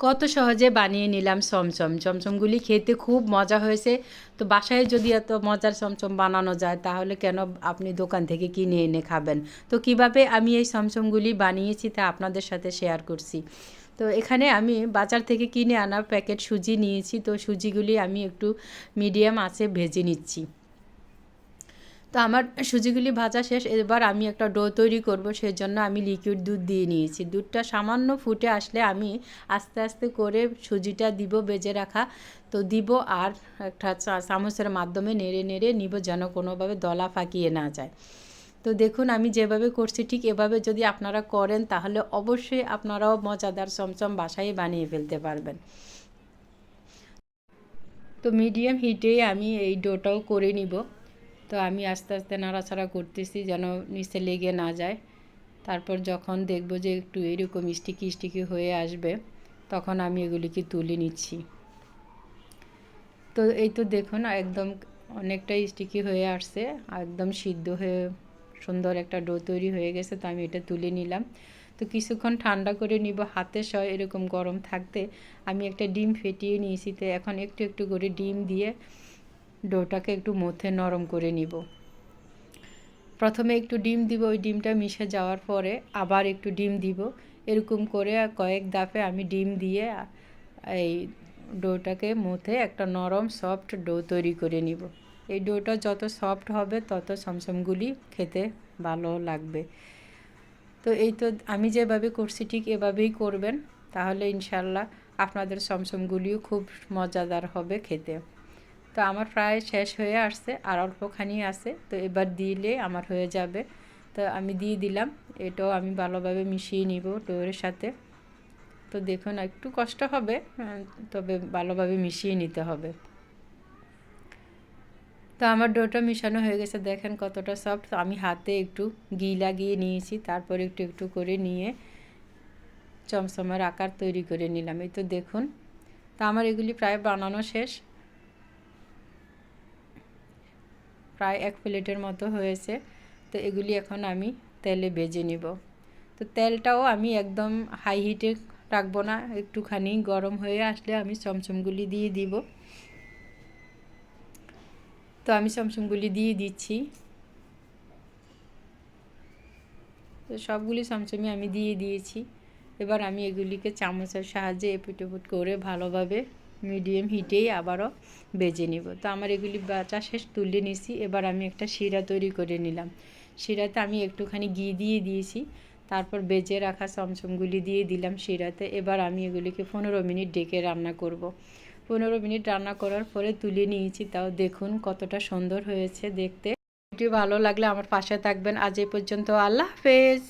কত সহজে বানিয়ে নিলাম চমচম। চমচমগুলি খেতে খুব মজা হয়েছে। তো বাসায় যদি এত মজার চমচম বানানো যায়, তাহলে কেন আপনি দোকান থেকে কিনে এনে খাবেন? তো কীভাবে আমি এই চমচমগুলি বানিয়েছি তা আপনাদের সাথে শেয়ার করছি। তো এখানে আমি বাজার থেকে কিনে আনা প্যাকেট সুজি নিয়েছি। তো সুজিগুলি আমি একটু মিডিয়াম আঁচে ভেজে নিচ্ছি। তো আমার সুজিগুলি ভাজা শেষ, এবার আমি একটা ডো তৈরি করব সেই জন্য আমি লিকুইড দুধ দিয়ে নিয়েছি। দুধটা সামান্য ফুটে আসলে আমি আস্তে আস্তে করে সুজিটা দিব বেজে রাখা। তো দিব আর একটা চামচের মাধ্যমে নেড়ে নেড়ে নিব যেন কোনোভাবে দলা ফাঁকিয়ে না যায়। তো দেখুন, আমি যেভাবে করছি ঠিক এভাবে যদি আপনারা করেন, তাহলে অবশ্যই আপনারাও মজাদার চমচম বাসায় বানিয়ে ফেলতে পারবেন। তো মিডিয়াম হিটেই আমি এই ডোটাও করে নিব। তো আমি আস্তে আস্তে নাড়াচাড়া করতেছি যেন নিচে লেগে না যায়। তারপর যখন দেখব যে একটু এরকম স্টিকি স্টিকি হয়ে আসবে, তখন আমি এগুলিকে তুলে নিচ্ছি। তো এই তো দেখুন, একদম অনেকটাই স্টিকি হয়ে আসছে, একদম সিদ্ধ হয়ে সুন্দর একটা ডো তৈরি হয়ে গেছে, তো আমি এটা তুলে নিলাম। তো কিছুক্ষণ ঠান্ডা করে নিব, হাতে সহ এরকম গরম থাকতে। আমি একটা ডিম ফেটিয়ে নিয়েছি, তো এখন একটু একটু করে ডিম দিয়ে ডোটাকে একটু মধ্যে নরম করে নিব। প্রথমে একটু ডিম দিব, ওই ডিমটা মিশে যাওয়ার পরে আবার একটু ডিম দিব। এরকম করে কয়েক দাপে আমি ডিম দিয়ে এই ডোটাকে মধ্যে একটা নরম সফট ডো তৈরি করে নিব। এই ডোটা যত সফট হবে তত সমসমগুলি খেতে ভালো লাগবে। তো এই তো আমি যেভাবে করছি ঠিক এভাবেই করবেন, তাহলে ইনশাল্লাহ আপনাদের সমসমগুলিও খুব মজাদার হবে খেতে। তো আমার প্রায় শেষ হয়ে আসছে, আর অল্পখানি আছে, তো এবার দিলে আমার হয়ে যাবে। তো আমি দিয়ে দিলাম, এটাও আমি ভালোভাবে মিশিয়ে নিব টোয়ের সাথে। তো দেখুন, একটু কষ্ট হবে তবে ভালোভাবে মিশিয়ে নিতে হবে। তো আমার ডোটা মিশানো হয়ে গেছে, দেখেন কতটা সফট। আমি হাতে একটু ঘি লাগিয়ে নিয়েছি, তারপর একটু একটু করে নিয়ে চমচমের আকার তৈরি করে নিলাম। এই তো দেখুন, তো আমার এগুলি প্রায় বানানো শেষ। প্রায় এক প্লেটের মতো হয়েছে। তো এগুলি এখন আমি তেলে ভেজে নিব। তো তেলটাও আমি একদম হাই হিটে রাখব না, একটুখানি গরম হয়ে আসলে আমি চমচমগুলি দিয়ে দিব। তো আমি চমচমগুলি দিয়ে দিচ্ছি। তো সবগুলি চমচমি আমি দিয়ে দিয়েছি। এবার আমি এগুলিকে চামচের সাহায্যে এপুট এপুট করে ভালোভাবে মিডিয়াম হিটেই আবারও বেজে নিব। তো আমার এগুলি বাচা শেষ তুলে নিছি। এবার আমি একটা শিরা তৈরি করে নিলাম। শিরাতে আমি একটুখানি ঘি দিয়ে দিয়েছি। তারপর বেজে রাখা চমচমগুলি দিয়ে দিলাম শিরাতে। এবার আমি এগুলিকে পনেরো মিনিট ডেকে রান্না করব। পনেরো মিনিট রান্না করার পরে তুলে নিয়েছি। তাও দেখুন কতটা সুন্দর হয়েছে দেখতে। ভিডিও ভালো লাগলে আমার পাশে থাকবেন। আজ এই পর্যন্ত আল্লাহ হাফেজ।